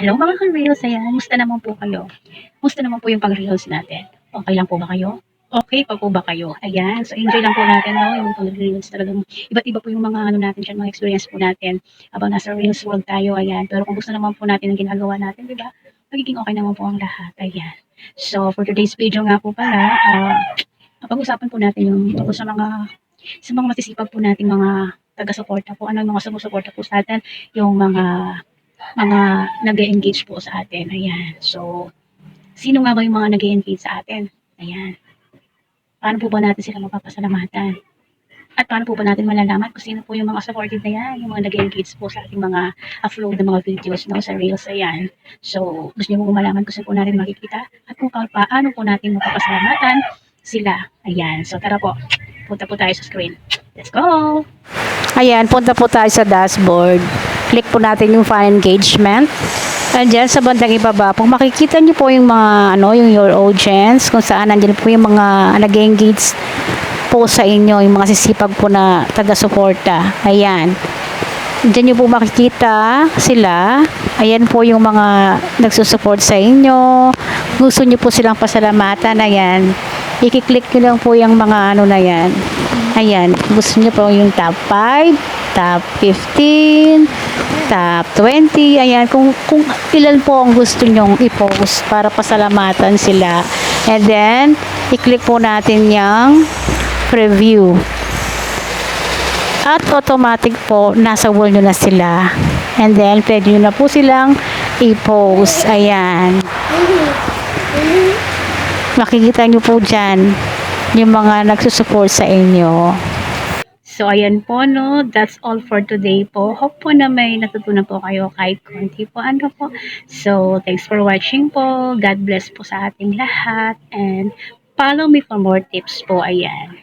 Hello mga ka-reels, ayan. Musta naman po kayo? Musta naman po yung pag-reels natin? Okay lang po ba kayo? Okay pa po ba kayo? Ayan. So, enjoy lang po natin, no? Yung pag-reels talagang iba't iba po yung mga ano natin dyan, mga experience po natin habang nasa reels world tayo, ayan. Pero kung gusto naman po natin ang ginagawa natin, di ba? Magiging okay naman po ang lahat, ayan. So, for today's video nga po pala, ah, pag-usapan po natin yung tungkol sa mga sa mga masisipag po nating mga taga-suporta po. Ano mga sumusuporta po sa atin? Yung mga mga nag engage po sa atin. Ayan. So, sino nga ba yung mga nag engage sa atin? Ayan. Paano po ba natin sila mapapasalamatan? At paano po ba natin malalaman kung sino po yung mga supportive na yan, yung mga nag engage po sa ating mga upload ng mga videos no, sa Reels. Ayan. So, gusto niyo po malaman kung saan po natin makikita at kung pa- paano po natin mapapasalamatan sila. Ayan. So, tara po. Punta po tayo sa screen. Let's go! Ayan, punta po tayo sa dashboard. Click po natin yung fan engagement. And dyan sa bandang ibaba po, makikita niyo po yung mga, ano, yung your audience, kung saan nandiyan po yung mga nag-engage po sa inyo, yung mga sisipag po na taga-suporta. Ayan. Diyan niyo po makikita sila. Ayan po yung mga nagsusupport sa inyo. Gusto niyo po silang pasalamatan. Ayan. I-click niyo lang po yung mga ano na yan. Ayan. Gusto niyo po yung top 5, top 15, top 20. Ayan. Kung, kung ilan po ang gusto nyong i-post para pasalamatan sila. And then, i-click po natin yung preview. At automatic po, nasa wall nyo na sila. And then, pwede nyo na po silang i-post. Ayan. Makikita nyo po dyan yung mga nagsusupport sa inyo. So, ayan po, no. That's all for today po. Hope po na may natutunan po kayo kahit konti po. Ano po. So, thanks for watching po. God bless po sa ating lahat. And follow me for more tips po. Ayan.